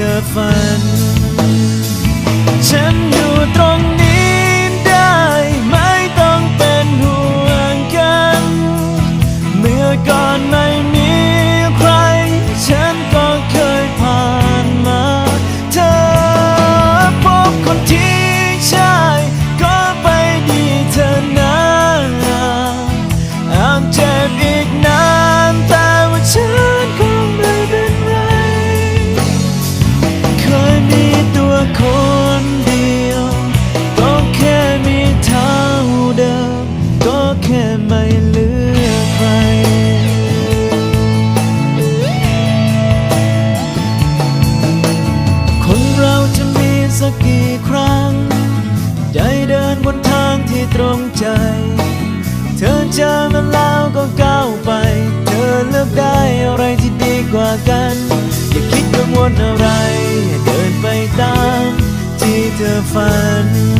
ธอฝัน ฉันอยู่ตรงนี้ได้ไม่ต้องเป็นห่วงกัน เมื่อก่อนไม่มีใคร ฉันก็เคยผ่านมา เธอพบคนที่ใช่ ก็ไปดีเธอนะอาจเใจ เธอเจอมันแล้วก็ก้าวไป เธอเลือกได้อะไรที่ดีกว่ากัน อย่าคิดกังวลอะไร เดินไปตามที่เธอฝัน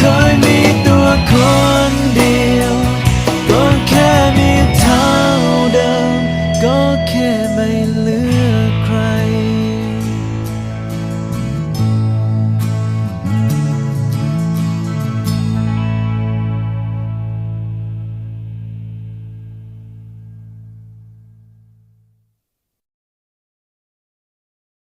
เคยมีตัวคน